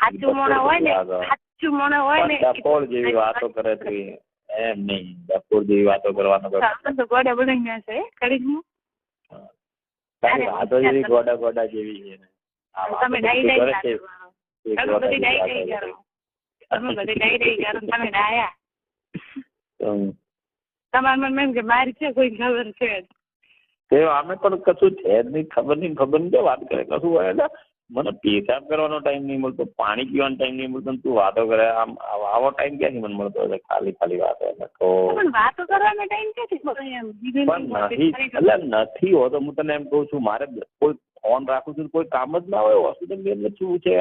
સાચું મોણ હોય ને સાચું મોણ હોય ને પણ જેવી વાતો કરે તું એમ નહીં ડફોળ જેવી વાતો કરવાનો તો ગોડા બની ગયા છે કડીમાં તારી વાતો જેવી ગોડા ગોડા જેવી છે તમે ડાઈ કરે ડાઈ કરો તમે બધી ડાઈ ડાઈ કરો. તમે બધી ડાઈ ડાઈ કરો તમે ડાયા તમારે મને એમ કે મારી છે કોઈ ખબર છે તે અમે પણ કશું છે નહીં ખબર નહીં ખબર નહીં વાત કરે કશું હોય મને પેશાબ કરવાનો ટાઈમ નહીં મળતો પાણી પીવાનો ટાઈમ નહીં મળતો તું વાતો કરે. આમ આવો ટાઈમ ક્યાંથી મને મળતો હોય ખાલી ખાલી વાતો એટલે તો. પણ વાતો કરવાનો ટાઈમ ક્યાંથી પણ નથી એટલે નથી હોતો. હું તને એમ કહું છું મારે કોઈ ફોન રાખું છું કોઈ કામ જ ના હોય. હોસ્પિટલની અંદર શું છે.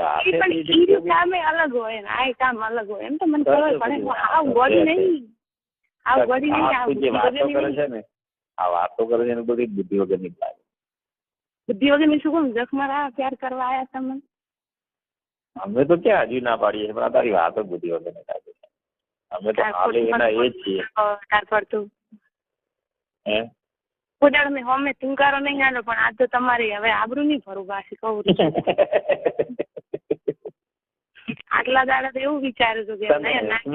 કામે અલગ હોય ને આ કામ અલગ હોય એમ તો મને ખબર પડે. આ ગોળી નહીં. આ ગોળી નહીં આ વાતો કરે છે ને આ વાતો કરે છે એને બધી બુદ્ધિ વગરની બુદ્ધિ વગરની શું કોણ જખ મારા પ્યાર કરવા આવ્યા તમે અમે તો ક્યાં હજી ના પાડીએ પણ તારી વાતો બુદ્ધિ વગરની લાગે છે. અમે તો હાલે એના એ જ છીએ. તાર પડતું હે? ઉદાડ મેં હમે તુંકારો નહીં આનો પણ આ તો તમારી હવે આબરૂ નહીં ભરું પાછી કહું. આટલા દાડા તો એવું વિચાર્યું હતું કે ના, શું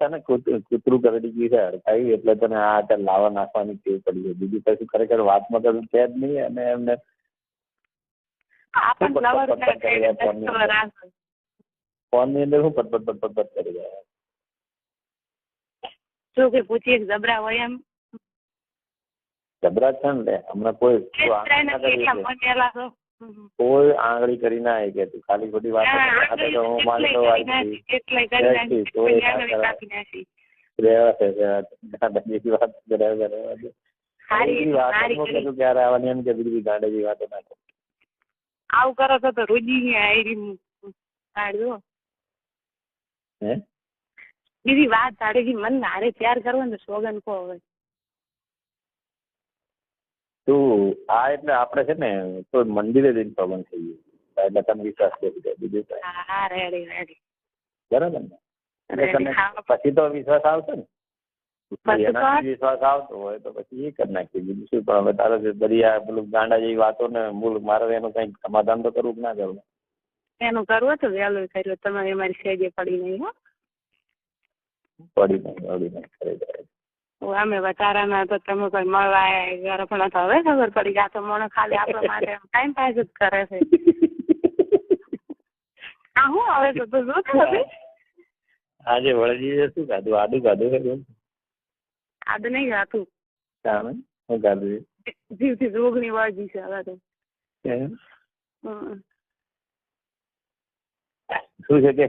તને કૂતરું કરડી ગયું છે હડકાયું એટલે તને આ લાવા નાખવાની ટેવ પડી છે. બીજું કશું ખરેખર વાતમાં કશું છે જ નહીં અને એમને ફોનની અંદર. હું પટ પટ પટ પટ પટ કરી રહ્યા જો કે પૂછીએ જબરા હોય એમ? ગભરાટ છે ને હમણાં કોઈ. કોઈ આંગળી કરી ના આવી કે તું ખાલી ખોટી વાત હા, માનતો. ગાંડાજી વાત કરે, ક્યારે આવવાની એમ કે બીજી ગાંડેજી વાતો ના. આવું કરો છો તો રોજી ની આયરી કાઢજો હે? બીજી વાત તારે મન હારે પ્યાર કરવો ને સોગન કો હવે. તું આ એટલે આપણે છે ને કોઈ મંદિરે જઈને સોગન થઈ ગયું. એટલે તમે વિશ્વાસ કરી દે બીજું કઈ. હા રેડી રેડી બરાબર ને? એટલે. પછી તો વિશ્વાસ આવશે ને? એનાથી વિશ્વાસ આવતો હોય તો પછી એ કરી નાખીએ. બીજું શું? પણ હવે તારે જે બધી પેલું ગાંડા જેવી વાતો ને મૂળ મારે એનું કંઈક સમાધાન તો કરવું કે ના કરવું એનું કરવું તો વહેલું કર્યું. તમે અમારી સેજે પડી નહીં હો. પડી નહીં અડી નહીં કરી જાય. અમે વધારાના તો તમે કોઈ મળવા આયા પણ તો હવે ખબર પડી આ તો મને ખાલી આપણા માટે ટાઈમ પાસ જ કરે છે. આ હું હવે તો તું જો તો હવે આજે વળજી શું ખાધું? આદુ ખાધું શું? આદ નહીં જાતું સામે હું ખાધું જીવથી રોગની વાજી છે હવે તો. શું છે કે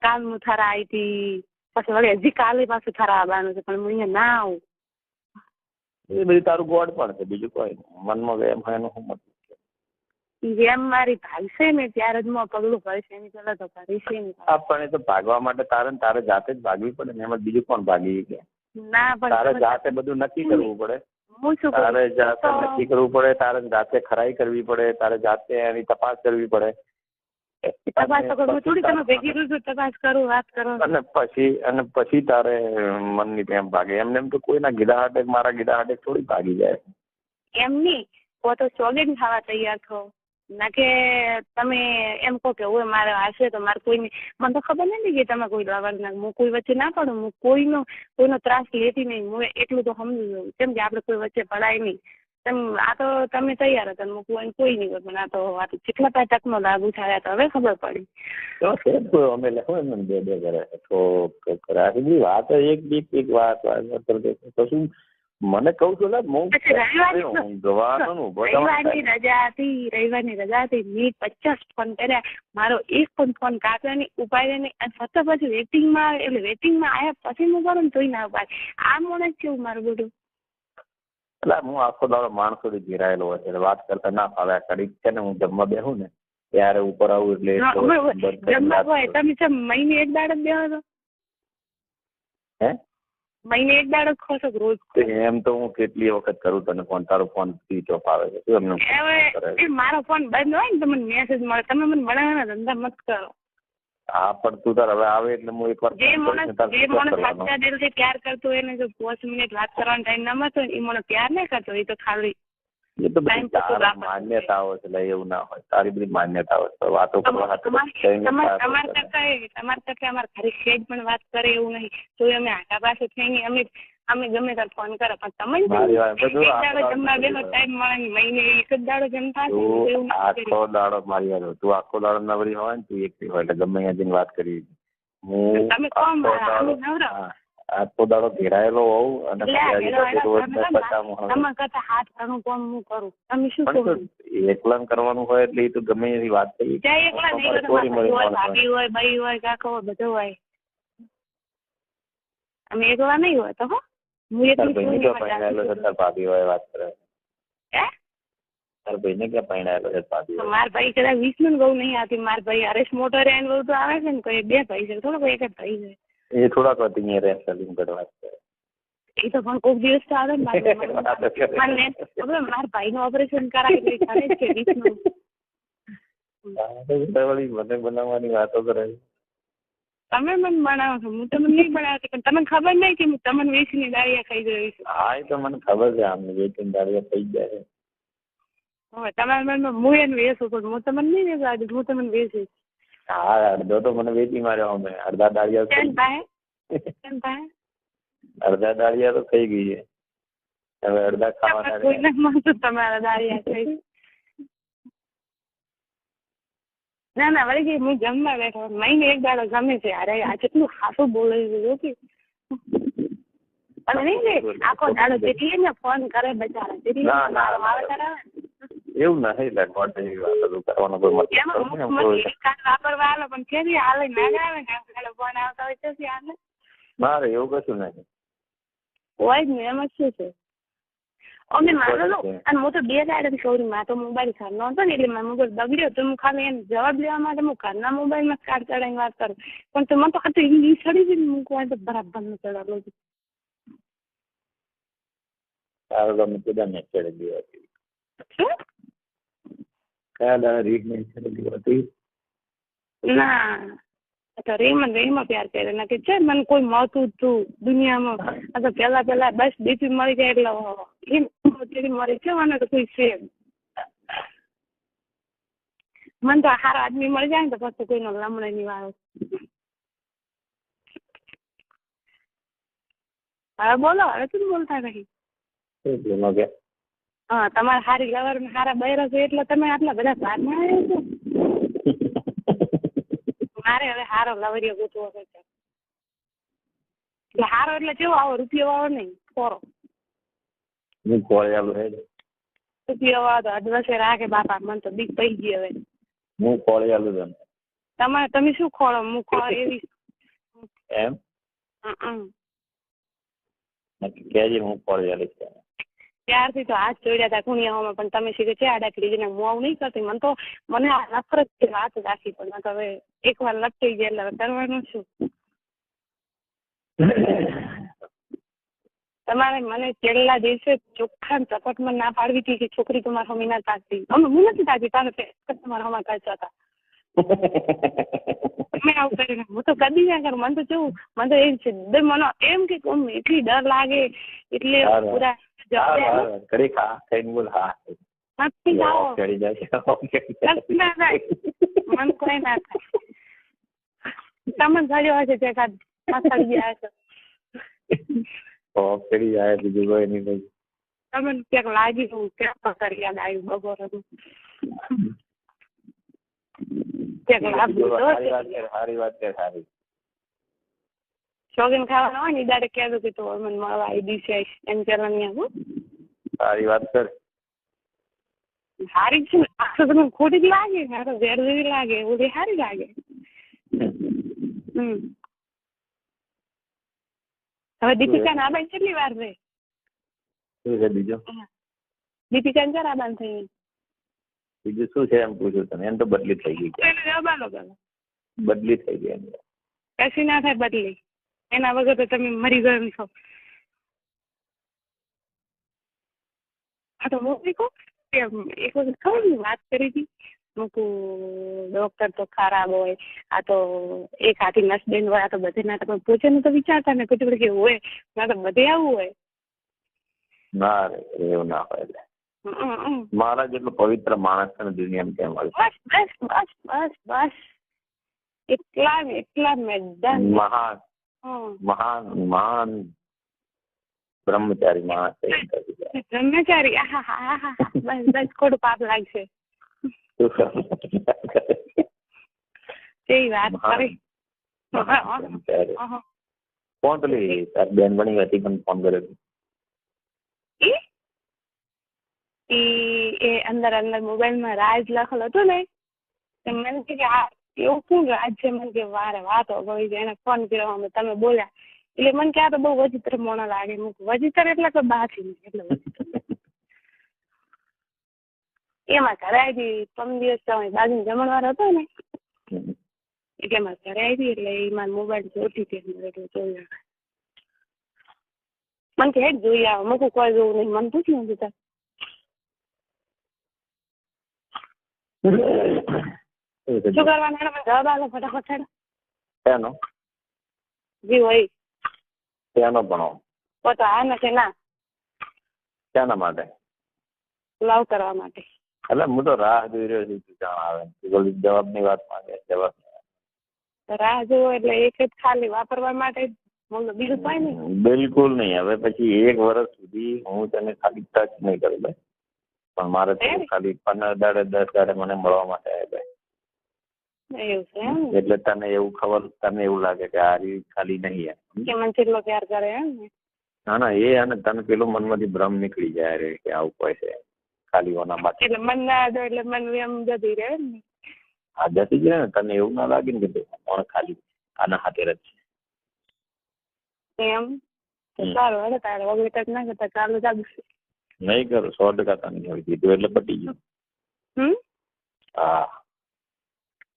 કાલ હું થરા આવી હતી પછી વળી હજી કાલે પાછું થરા આવવાનું છે પણ હું અહીંયા ના આવું. એ બધી તારું ગોડ પણ છે બીજું કોઈ મનમાં વેમ હોય એનું શું મતલબ જેમ મારી ભાગશે ને ત્યારે જ હું પગલું પગલું છે એની પેલા તો ભરીશ નહીં પણ એ તો ભાગવા માટે તારે તારે જાતે જ ભાગવી પડે ને એમાં બીજું કોણ ભાગી ના તારે પણ જાતે બધું નક્કી કરવું પડે. હું શું તારે જાતે નક્કી કરવું પડે તારે જાતે ખરાઈ કરવી પડે તારે જાતે એની તપાસ કરવી પડે. અને પછી અને પછી તારે મનની પ્રેમ ભાગે. એમને એમ તો કોઈના ગીધા હાટે મારા ગીધા હાટે થોડી ભાગી જાય. એમ નહીં તો ચોગેન ખાવા તૈયાર થો ના કે તમે એમ કહો કે ઓય મારે હશે તો મારે કોઈને, મને તો ખબર નથી કે તમે કોઈ દવા ના હું કોઈ વચ્ચે ના પડું, હું કોઈનો કોઈનો ત્રાસ લેતી નહીં, હું એટલું તો સમજી જાઉં કેમ કે આપણે કોઈ વચ્ચે પડાય નહીં. તેમ આ તો તમે તૈયાર હતા, હું કોઈ કોઈ નહીં પણ આ તો આ તો કેટલા પાંચ તકનો લાગુ થાય તો હવે ખબર પડી. અમે લખો એમ બે બે કરે તો ઠોક કરે આટલી બધી વાત, એક એક એક વાત વાત કરતો શું મને કહું છું રવિવારની રજા હતી રવિવારની રજા હતી મેં પચાસ ફોન કર્યા. મારો એક પણ ફોન કાપ્યા નહીં ઉપાડ્યા નહીં. અને છતાં પછી વેટિંગમાં એટલે વેટિંગમાં આવ્યા પછી હું કરું તોય ના ઉપાડે. આ મોણસ કેવું મારું બધું? એટલે હું આખો દાડો માણસોથી ઘેરાયેલો હોય એટલે વાત કરતા ના ફાવે. કડીક છે ને હું જમવા બેહું ને ત્યારે ઉપર આવું એટલે જમવા હોય તમે છે મહિને એક દાડો બેહો છો? હે? મહિને એક દાડો ખો છો રોજ એમ તો હું કેટલી વખત કરું તને ફોન તારો ફોન સ્વિચ ઓફ આવે છે. એમને હવે મારો ફોન બંધ હોય ને તો મને મેસેજ મળે. તમે મને બનાવવાના ધંધા મત કરો. હા પણ તું તાર હવે આવે એટલે હું એકવાર જે ને તારે જે કરવાનો. સાચા દિલથી પ્યાર કરતો હોય એને જો પાંચ મિનિટ વાત કરવાનો ટાઈમ ના મળતો એ મને પ્યાર નહીં કરતો એ તો ખાલી એ તો બધી તારા માન્યતાઓ છે એટલે એવું ના હોય. તારી બધી માન્યતાઓ છે. વાતો કરવા તમારે તમારે વાતો તમારે તમારે કરતા અમારે ઘરે સેજ પણ વાત કરે એવું નહીં. તો અમે આટા પાસે થઈને અમે અમે ગમે ત્યારે ફોન કરે પણ તમે દાડો જમવા બેનો ટાઈમ મળે ને મહિને એક જ દાડો જમતા આખો દાડો મારી વાત તું આખો દાડો નવરી હોય ને તું એકલી હોય એટલે ગમે ત્યાં જઈને વાત કરી. હું તમે કોમ નવરા. આખો દાડો ઘેરાયેલો હોઉં અને ને તો કરવાનું હોય એટલે એ તો ગમે એવી વાત થઈ હોય, મળી હોય. ભાભી હોય બાઈ હોય કાકા હોય બધું હોય. અમે એકલા નહીં હોય તો તાર તાર ભાભી હોય વાત કરે. હે? ભાઈ ભાઈને ક્યાં છે? ભાભી માર ભાઈ કદાચ વિષ્ણુ નું બહુ નહીં આવતી. મારા ભાઈ હરેશ મોટો રે બહુ તો આવે છે ને કોઈ બે ભાઈ છે થોડો એક જ ભાઈ છે. એ થોડાક વખત અહીંયા રહે સલીમ કરવા એ તો પણ કોઈક દિવસ તો આવે ને મારે મને મારા ભાઈ નું ઓપરેશન કરાવી એટલે છે વીસનું મને બનાવવાની વાતો કરે તમે મને બનાવો છો હું તમને નહીં બનાવતી પણ તમને ખબર નહીં કે હું તમને વેચીને દાળિયા ખાઈ જઈ છું? હા એ તો મને ખબર છે આમ બે ત્રણ દાડિયા થઈ જાય તમારા મનમાં હું એને વેસું પણ હું તમને નહીં હું તમને વેચીશ. હા અડધો તો મને વેચી માર્યો અમે. અડધા દાળિયા કેમ ભાઈ? કેમ ભાઈ? અડધા દાળિયા તો થઈ ગઈ છે. હવે અડધા ખાવા તમારે કોઈ દાડિયા નથી મળતું તમારા દાળિયા ખાઈ ના ના વળી ગઈ હું જમવા બેઠો. મહિને એક દાડો ગમે છે. અરે આ કેટલું હાથું બોલે છે કે. અને નહીં આખો દાડો જેટલી ને ફોન કરે બચારા. જેટલી મારો. કરાવે. એવું નથી એટલે ખોટ જેવી વાત તો કરવાનો કોઈ મતલબ ને. ના ને તો મારે એવું કશું નહીં હોય જ ને એમાં શું છે? અમે માનો અને હું તો બે દાડા કહું માં તો મોબાઈલ ઘરનો હતો ને એટલે મારો મોબાઈલ બગડ્યો તો હું ખાલી એને જવાબ લેવા માટે હું ઘરના મોબાઈલમાં કાર્ડ ચડાવીને વાત કરું. પણ તો મને તો ખાતું ઈ ચડી ગઈ હું કોઈ તો બરાબરનું ચડાવેલો છું સારું કીધા ને ચડી ગઈ હતી શું? કયા દાડા રીત ને હતી? ના તો રેમન રેમાં પ્યાર કરે ના કે છે મને કોઈ મળતું જ તું દુનિયામાં. આ તો પેલા પેલા બસ બીપી મળી જાય એટલે એમ તેરી મરી છે મને તો કોઈ છે. મને તો હારો આદમી મળી જાય ને તો પછી કોઈનો લમણે ની વાળો હવે બોલો હવે શું બોલતા નહીં હા તમારે હારી લવરમાં હારા બૈરા છે એટલે તમે આટલા બધા ભારમાં આવ્યા છો. મારે હવે હારો લવરિયો ગોતવો છે એટલે હારો એટલે કેવો આવો રૂપિયો વાળો નહીં કોરો. હું કોળિયાલું હે? રૂપિયો વાળો તો અડવસે રાખે બાપા મને તો બીક પડી ગઈ હવે. હું કોળિયાલું છું તમારે તમે શું ખોળો? હું ખોળ એવી. એમ? હમ. કહેજે હું કોળિયાલું છું ત્યારથી તો હાથ જોડ્યા હતા કુણિયાઓમાં પણ તમે શીખે છે આડા કરી હું આવું નહીં કરતી. મને તો મને આ નફરત છે વાત રાખી પણ મેં તો હવે એકવાર લટકી ગયા એટલે હવે કરવાનું શું તમારે મને છેલ્લા દિવસે ચોખ્ખા ચપટમાં ના પાડવી હતી કે છોકરી તમારા હમી ના તાકતી અમે હું નથી તાકતી તારે તમારા હમા કાચા હતા. મેં આવું કરીને હું તો કદી ના કરું. મને તો કેવું મને તો એમ છે મને એમ કે એટલી ડર લાગે એટલે પૂરા હારું, જવાબ હારું. કરી ખા ખાઈને બોલ હા નથી જાઓ. ચડી જાય ના થાય. મને કોઈ ના થાય. તમે સડ્યો હશે તે કાદ સડી ગયા હશે ઓફ ચડી જાય બીજું કોઈ નહીં ભાઈ. તમને ક્યાંક લાગી ગયું ક્યાંક પકડ યાદ આવ્યું બપોરનું ક્યાંક લાગ્યું સારી વાત કર કર સારી. શોખીન ખાવાના હોય ને દાડે કહેતો કે તો મને મળવા આવી દિવસે આવીશ એમ કરવાની આવું સારી વાત કર સારી છે આ તો તમને ખોટી જ લાગે આ તો ઝેર જેવી લાગે ઓલી સારી લાગે. હમ. હવે દીપિકા ના બાઈ કેટલી વાર શું છે બીજું? દીપિકા ને ક્યારે આબાન થઈ? બીજું શું છે એમ પૂછું તમે એમ તો બદલી થઈ ગઈ બદલી થઈ ગઈ એમ. કશી ના થાય બદલી? એના વગર તો તમે મરી ગયો છો. હા તો હું કહું કે એક વખત ખબર ને વાત કરી હતી. મૂકું ડોક્ટર તો ખરાબ હોય આ તો એક હાથી નસબેન હોય આ તો બધે ના તમે પૂછે તો વિચારતા ને પછી કે હોય ના તો બધે આવું હોય. ના રે એવું ના હોય એટલે. મારા જેટલો પવિત્ર માણસ છે દુનિયામાં કેમ હોય બસ બસ બસ બસ બસ. એટલા એટલા મેદાન મહાન. મહાન મહાન બ્રહ્મચારી દીધા. બ્રહ્મચારી બસ બસ ખોટું પાપ લાગશે. કેવી વાત મહાન કરી. મહાન કોણ પેલી તારી બેનપણી હતી પણ ફોન કર્યો એ અંદર અંદર મોબાઈલમાં રાજ લખેલો હતો ને મને કે કે આ એવું શું કે આજે મને કે વારે વાત ગઈ છે એને ફોન કર્યો, અમે તમે બોલ્યા. એટલે મને કે આ તો બહુ વચિત્ર મોણો લાગે. મેં વજિત્ર એટલે કે બાથી એટલે એમાં ઘરે આવી ત્રણ દિવસ બાજુ જમણવાર હતો ને, એટલે એમાં ઘરે આવી, એટલે એ મારા મોબાઈલ જોતી હતી એટલે જોઈ મને કે, હેડ જોઈ આવે. મૂકું કોઈ જોવું નહીં. મને પૂછ્યું તાર. શું કરવાનું એને મને જવાબ આલો ફટાફટ હેડ. શેનો? જી હોય. શેનો ભણો? તો તો આ નથી ના. શેના માટે? લવ કરવા માટે. એટલે હું તો રાહ જોઈ રહ્યો છું તું જાણ આવે. જવાબની વાત માંગે જવાબ. રાહ જોવો એટલે એક જ ખાલી વાપરવા માટે બીજું કઈ નહીં. બિલકુલ નહીં. હવે પછી એક વર્ષ સુધી હું તને ખાલી ટચ નહીં કરું ભાઈ. પણ મારે? ખાલી પંદર દાડે દસ દાડે મને મળવા માટે આવે ભાઈ. એવું છે એમ? એટલે તને એવું ખબર તને એવું લાગે કે આ રીત ખાલી નહીં એમ કે મને કેટલો પ્યાર કરે એમ ને? ના ના એ અને તને પેલો મનમાંથી ભ્રમ નીકળી જાય રે કે આવું કોઈ છે. ખાલી ઓના માટે. એટલે મન ના દો એટલે મન એમ જતી રહે એમ ને? આ જતી જ રહે ને. તને એવું ના લાગે ને કે કોણ ખાલી આના હાથે જ છે? એમ? સારું હવે તારે વગર ના કરતા ચાલુ જ નહીં કરું સો ટકા તને હવે કીધું એટલે પટી ગયું. હમ? હા.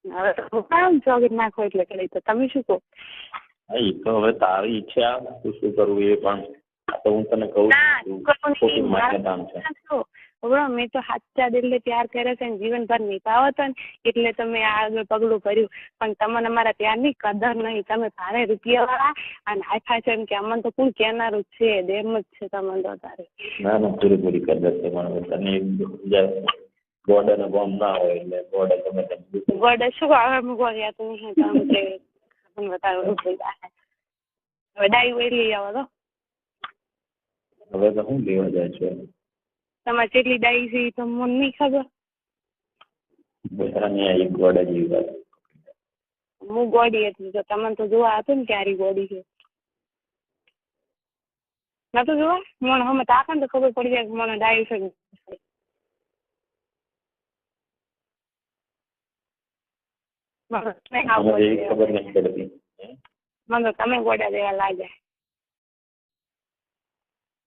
હવે તો ચોકીટ નાખો એટલે કરી તો તમે શું કહો? એ તો હવે તારી ઈચ્છા તું શું કરવું એ પણ. તો હું તને કહું છું. માન્યતામ છે. હવે મેં તો સાચા દિલથી પ્યાર કર્યો છે ને જીવનભર નિભાવો હતો ને એટલે તમે આ આગળ પગલું ભર્યું. પણ તમને અમારા પ્યારની કદર નહીં. તમે ભારે રૂપિયા વાળા અને હાઈફાઈ છે એમ કે અમને તો કોણ કહેનારું છે? દેમ જ છે તમને તો તારે. ના ના પૂરી પૂરી કદર છે પણ તને ને બોમ્બ ના હોય એટલે ગોડ ગમે તેમ ગોડ ગોડે શું હવે મૂકો યાદ નહીં કામ કે તમને બતાવો હવે ડાઈ વેલી આવો તો. હવે તો હું લેવા જાય છે? તમારે કેટલી ડાઈ છે તો મને નહીં ખબર. બેરાની આ એક ગોડા જેવી વાત. હું ગોડી હતી તો તમને તો જોવા હતું ને ક્યારે ગોડી છે. નતું જોવા? મને હમ તાકે ને તો ખબર પડી જાય કે મને ડાયું છે તો તમે ગોડા જેવા લાગ્યા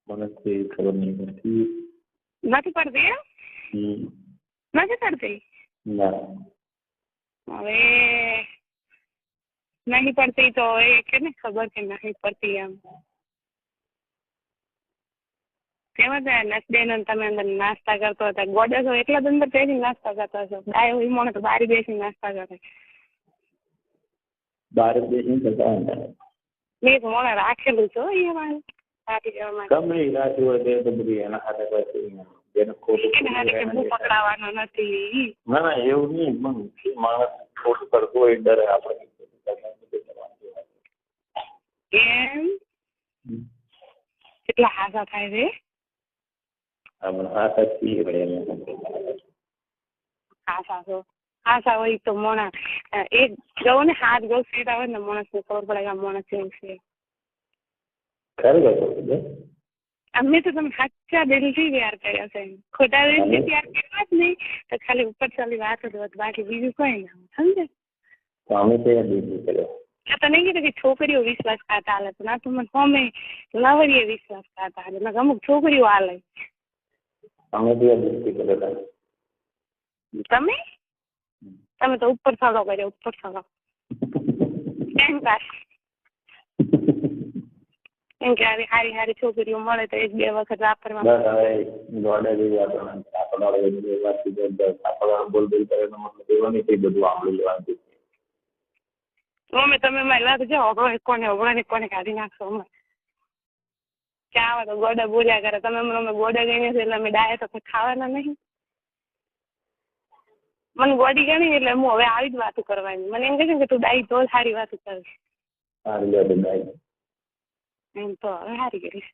મને તો ખબર નહીં પડતી. નથી પડતી એમ? નથી પડતી? ના. હવે નહીં પડતી તો એ કેને ખબર કે નહીં પડતી એમ? કેવા છે નસબેન તમે અંદર નાસ્તા કરતો હતા? ગોડા હોય એટલા જ અંદર બેસી નાસ્તા કરતા છો ગાય હોય મોણે તો બારી બેસી નાસ્તા કરે. બહાર જ બેસીને કરતા હોય ને. મેં મોણે રાખેલું છે અહીંયા વાળું એ રાશિ હોય તો તો બધી એના હાથે પછી જેને ખોટું એને હારે કે હું પકડાવાનો નથી ના ના એવું નહીં પણ માણસ ખોટું કરતું હોય ડરે આપણે. કેમ? કેટલા હાસા થાય છે? આપણે હાસા છો. હાસા હોય તો મોણા ગૌ ને હાથ ગૌ હોય ને માણસ ને ખબર પડે કે આ માણસ એવું છે. અમે તો તમે સાચા દિલથી પ્યાર કર્યા છે ખોટા દિલથી પ્યાર કર્યા જ નહીં તો ખાલી ઉપર ચાલી વાત જ હોત બાકી બીજું કઈ ના સમજે તો અમે તો એ દીધું કર્યો તને કીધું કે છોકરીઓ વિશ્વાસ ખાતા હાલે પણ આ તો મને અમે લવરીએ વિશ્વાસ ખાતા હાલે મેં અમુક છોકરીઓ હાલે અમે તો એ દીધું કર્યો તમે તમે તો ઉપર સડો કર્યો ઉપર કેમ કાશ કેમ કે આવી હારી હારી છોકરીઓ મળે તો એક બે વખત વાપરવા. જેવી નથી. બોલ બોલ કરે મતલબ એવો નહીં કે બધું લેવાનું મમ્મી તમે મારી વાત જો અગળો કોને અગળો ને કોને કાઢી નાખશો અમે? ક્યાં આવે તો ગોડા બોલ્યા કરે. તમે મને ગોડા ગઈ છે એટલે અમે ડાયા તો કઈ ખાવાના નહીં. મને ગોડી ગણી એટલે હું હવે આવી જ વાતો કરવાની. મને એમ કહે છે કે તું ડાઈ તો સારી વાતો કરીશ. સારી યાદ ડાય એમ તો હવે સારી કરીશ.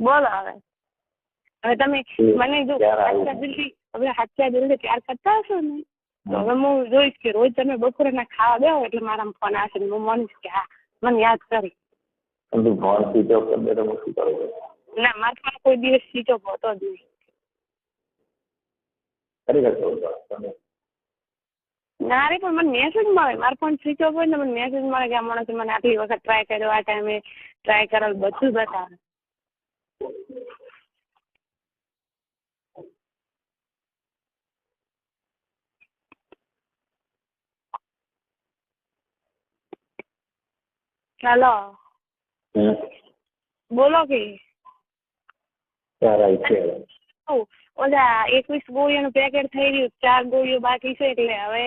બોલો હવે. હવે તમે મને જો? સાચા દિલથી હવે સાચા દિલથી પ્યાર કરતા હશો ને તો હવે હું જોઈશ કે રોજ તમે બપોરે ના ખાવા બેહો એટલે મારા ફોન આવશે ને હું માનીશ કે હા મને યાદ કરી. તું ફોન સ્વિચ ઓફ કરી દે તો હું શું કરું? ના મારે કોઈ દિવસ સ્વિચ ઓફ હોતો જ નહીં. ખરેખર કહું છું. તમે ના રે પણ મને મેસેજ મળે. મારો ફોન સ્વિચ ઓફ હોય ને મને મેસેજ મળે કે આ માણસે મને આટલી વખત ટ્રાય કર્યો આ ટાઈમે ટ્રાય કરેલ બધું બતાવે. હેલો. બોલો કે. સારા છે ઓલા એકવીસ ગોળીઓનું પેકેટ થઈ રહ્યું ચાર ગોળીઓ બાકી છે એટલે હવે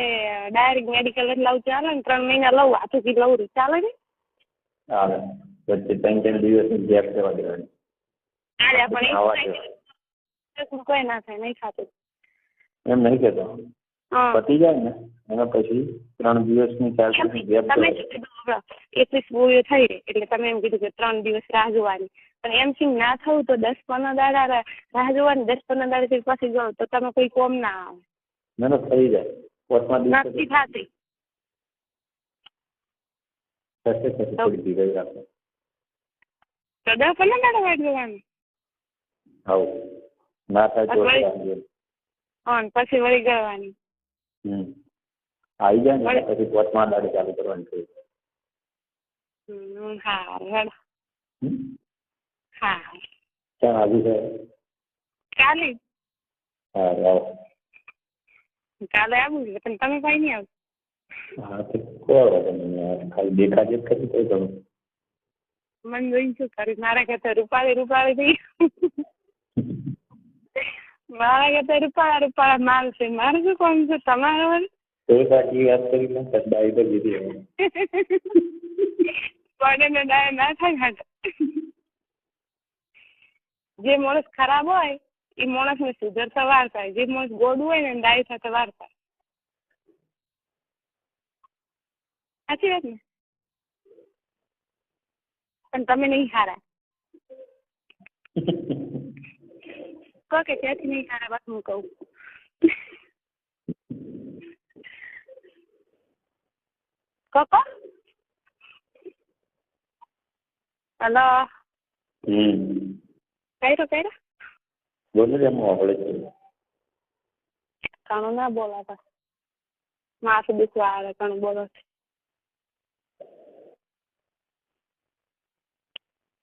ડાયરેક્ટ મેડિકલ જ લઉં ચાલે ને ત્રણ મહિના લઉં હાથુથી લઉં. રહી ચાલે ને? હા વચ્ચે ત્રણ ત્રણ દિવસ ગેપ કરવા દેવાની. આજે પણ ખાવા એક દિવસનું કોઈ ના થાય નહીં ખાતું. એમ નહીં કહેતો. પતી જાય ને એના પછી ત્રણ દિવસની ચાર દિવસની ગેપ તમે શું કીધું? હમણાં? એકવીસ ગોળીઓ થઈ રહી એટલે તમે એમ કીધું કે ત્રણ દિવસ રાહ જોવાની. પણ એમ સિંગ ના થવું તો દસ પંદર દાડા રાહ જોવાની દસ પંદર દાડા પછી ગયો તો તમે કોઈ કોમ ના આવો. ના ના થઈ જાય. નથી થતી. થશે થશે થોડી ધીરજ રાખો. તો દસ પંદર દાડા વાટ જોવાની. આવું ના થાય તો હા પછી વળી ગળવાની હમ. આવી જાય ને પછી પોતમાં દાડે ચાલુ કરવાની થઈ હા હેડ. હમ? હા. ક્યાં આવી છે કાલે. હા આવો. કાલે આવું છે પણ તમે કઈ નહીં આવો હા તો કોઈ વાંધો નહીં ખાલી દેખાજે જ તો ઘણું મને જોઈને શું કર્યું? મારા કરતા રૂપાળી રૂપાળી થઈ મારા કરતા રૂપાળા રૂપાળા માલ છે. મારે શું કોમ છે? તમારા વળી? તો સાચી વાત કરી ને ડાઈ તો જીતી હવે. પડે ડાય ના થાય. જે માણસ ખરાબ હોય એ માણસ ને સુધરતા વાર થાય જે માણસ ગોડું હોય ને દાય થતા વાર થાય સાચી વાત ને? પણ તમે નહીં હારા. કહો કે ત્યાંથી નહીં હારા વાત હું કહું? કહો કહો હલો? હમ. કર્યો કર્યો બોલો એમ આપણે છે ઘણું ના બોલાતા માથું દુખવા આવે ઘણું બોલો છો.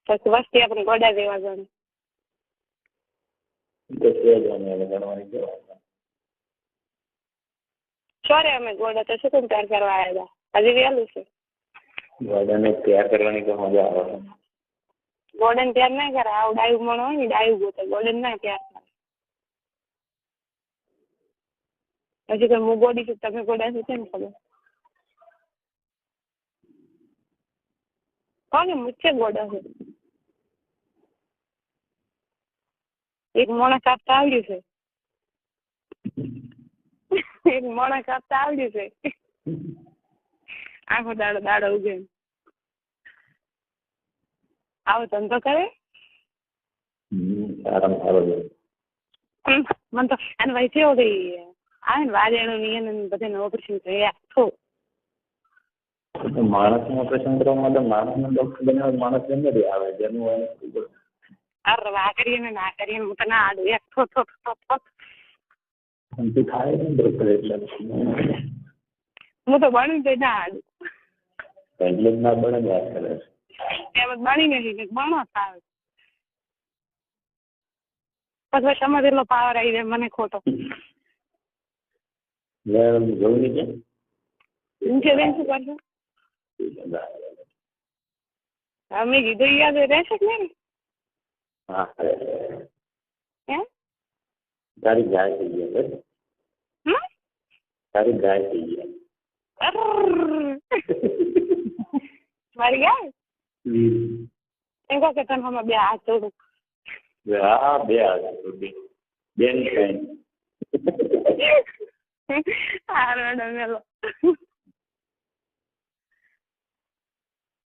પછી વસ્તી આપણે ગોડા દેવા ગણે. સોરે અમે ગોડા તો શું તૈયાર કરવા આવ્યા હતા હજી વહેલું છે બધાને તૈયાર કરવાની તો મજા આવે છે. તૈયાર ના કરે. આવું ડાયું મણ હોય ને ડાયું ગોતે. ગોડન ના પ્યાર કરે હજી તો હું ગોડી છું તમે ગોડા છો કેમ ખબર? કોને મુચ્છે ગોડા છે? એક મોણા કાપતા આવડ્યું છે. એક મોણા કાપતા આવડ્યું છે. આખો દાડો દાડો ઉગે. આવો ધંધો કરે? સારામાં સારો છે. મને તો આને ભાઈ થયો ભાઈ આવે ને વાદેણું ની એને બધાને ઓપરેશન થયા તો માણસનું ઓપરેશન કરવા માટે માણસને ડોક્ટર બનાવે માણસ એમ આવે જેનું હોય અરે વા કરીએ ને ના કરીએ હું તો ના આડું. એક થો થો થો થો. તું થાય ને ડોક્ટર એટલે. હું તો બની તો ના આડું. એટલે જ ના બને વાત કરે છે. જ બની નથી ને બનો પછી તમે જેટલો પાવર આવી જાય મને ખોટો. નહીં બેન શું કરશો? અમે કીધું યાદ રહેશે કે નહીં? હા તારી ગાય થઈ ગયા હમ? તારી ગાય થઈ ગયા મારી ગાય. એમ કહો કે હમણાં બે હાથ જોડું. હા બે હાથ રૂપિયા બેન ફ્રેન્ડ હા મેડમ મેલો.